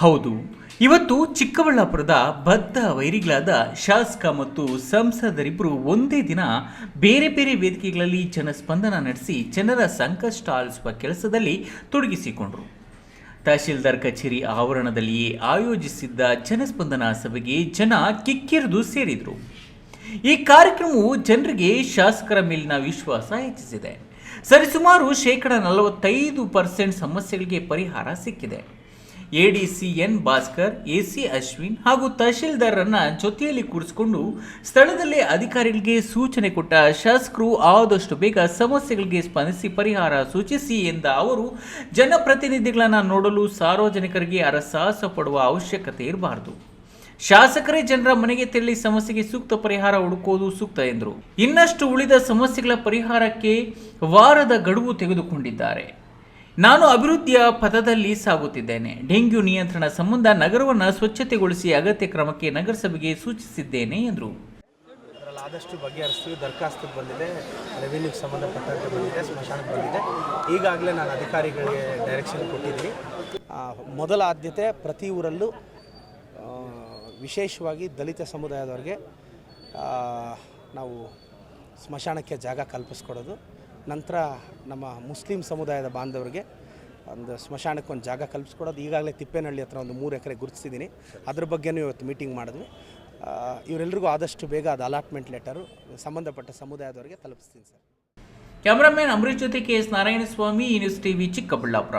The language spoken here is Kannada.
ಹೌದು. ಇವತ್ತು ಚಿಕ್ಕಬಳ್ಳಾಪುರದ ಬದ್ಧ ವೈರಿಗಳಾದ ಶಾಸಕ ಮತ್ತು ಸಂಸದರಿಬ್ಬರು ಒಂದೇ ದಿನ ಬೇರೆ ಬೇರೆ ವೇದಿಕೆಗಳಲ್ಲಿ ಜನಸ್ಪಂದನ ನಡೆಸಿ ಜನರ ಸಂಕಷ್ಟ ಆಲಿಸುವ ಕೆಲಸದಲ್ಲಿ ತೊಡಗಿಸಿಕೊಂಡರು. ತಹಶೀಲ್ದಾರ್ ಕಚೇರಿ ಆವರಣದಲ್ಲಿಯೇ ಆಯೋಜಿಸಿದ್ದ ಜನಸ್ಪಂದನ ಸಭೆಗೆ ಜನ ಕಿಕ್ಕಿರಿದು ಸೇರಿದರು. ಈ ಕಾರ್ಯಕ್ರಮವು ಜನರಿಗೆ ಶಾಸಕರ ಮೇಲಿನ ವಿಶ್ವಾಸ ಹೆಚ್ಚಿಸಿದೆ. ಸರಿಸುಮಾರು ಶೇಕಡ ನಲವತ್ತೈದು ಪರ್ಸೆಂಟ್ ಸಮಸ್ಯೆಗಳಿಗೆ ಪರಿಹಾರ ಸಿಕ್ಕಿದೆ. ADC N Bhaskar A C Ashwin ಹಾಗೂ ತಹಶೀಲ್ದಾರರನ್ನ ಜೊತೆಯಲ್ಲಿ ಕೂರಿಸಿಕೊಂಡು ಸ್ಥಳದಲ್ಲೇ ಅಧಿಕಾರಿಗಳಿಗೆ ಸೂಚನೆ ಕೊಟ್ಟ ಶಾಸಕರು ಆದಷ್ಟು ಬೇಗ ಸಮಸ್ಯೆಗಳಿಗೆ ಸ್ಪಂದಿಸಿ ಪರಿಹಾರ ಸೂಚಿಸಿ ಎಂದ ಅವರು, ಜನಪ್ರತಿನಿಧಿಗಳನ್ನು ನೋಡಲು ಸಾರ್ವಜನಿಕರಿಗೆ ಅರಸಾಹಸ ಪಡುವ ಅವಶ್ಯಕತೆ ಇರಬಾರದು. ಶಾಸಕರೇ ಜನರ ಮನೆಗೆ ತೆರಳಿ ಸಮಸ್ಯೆಗೆ ಸೂಕ್ತ ಪರಿಹಾರ ಹುಡುಕುವುದು ಸೂಕ್ತ ಎಂದರು. ಇನ್ನಷ್ಟು ಉಳಿದ ಸಮಸ್ಯೆಗಳ ಪರಿಹಾರಕ್ಕೆ ವಾರದ ಗಡುವು ತೆಗೆದುಕೊಂಡಿದ್ದಾರೆ. ನಾನು ಅಭಿವೃದ್ಧಿಯ ಪಥದಲ್ಲಿ ಸಾಗುತ್ತಿದ್ದೇನೆ. ಡೆಂಗ್ಯೂ ನಿಯಂತ್ರಣ ಸಂಬಂಧ ನಗರವನ್ನು ಸ್ವಚ್ಛತೆಗೊಳಿಸಿ ಅಗತ್ಯ ಕ್ರಮಕ್ಕೆ ನಗರಸಭೆಗೆ ಸೂಚಿಸಿದ್ದೇನೆ, ಎಂದರು. ಆದಷ್ಟು ಬಗೆಹರಿಸ್ತೀವಿ. ದರ್ಖಾಸ್ತು ಬಂದಿದೆ ರೆವಿನ್ಯೂಗೆ ಸಂಬಂಧಪಟ್ಟಂತೆ ಬಂದಿದೆ, ಸ್ಮಶಾನಕ್ಕೆ ಬಂದಿದೆ. ಈಗಾಗಲೇ ನಾನು ಅಧಿಕಾರಿಗಳಿಗೆ ಡೈರೆಕ್ಷನ್ ಕೊಟ್ಟಿದ್ದೀನಿ. ಮೊದಲ ಆದ್ಯತೆ ಪ್ರತಿ ಊರಲ್ಲೂ ವಿಶೇಷವಾಗಿ ದಲಿತ ಸಮುದಾಯದವ್ರಿಗೆ ನಾವು ಸ್ಮಶಾನಕ್ಕೆ ಜಾಗ ಕಲ್ಪಿಸ್ಕೊಡೋದು. ನಂತರ ನಮ್ಮ ಮುಸ್ಲಿಂ ಸಮುದಾಯದ ಬಾಂಧವರಿಗೆ ಒಂದು ಸ್ಮಶಾನಕ್ಕೆ ಒಂದು ಜಾಗ ಕಲ್ಪಿಸ್ಕೊಡೋದು. ಈಗಾಗಲೇ ತಿಪ್ಪೇನಹಳ್ಳಿ ಹತ್ರ ಒಂದು ಮೂರು ಎಕರೆ ಗುರುತಿಸಿದ್ದೀನಿ. ಅದ್ರ ಬಗ್ಗೆನೂ ಇವತ್ತು ಮೀಟಿಂಗ್ ಮಾಡಿದ್ವಿ. ಇವರೆಲ್ಲರಿಗೂ ಆದಷ್ಟು ಬೇಗ ಅದು ಅಲಾಟ್ಮೆಂಟ್ ಲೆಟರು ಸಂಬಂಧಪಟ್ಟ ಸಮುದಾಯದವರಿಗೆ ತಲುಪಿಸ್ತೀನಿ ಸರ್. ಕ್ಯಾಮರಾಮನ್ ಅಮೃತ್ ಜೊತೆ ಕೆ ಎಸ್ ನಾರಾಯಣಸ್ವಾಮಿ ಈ ನ್ಯೂಸ್ ಟಿವಿ ಚಿಕ್ಕಬಳ್ಳಾಪುರ.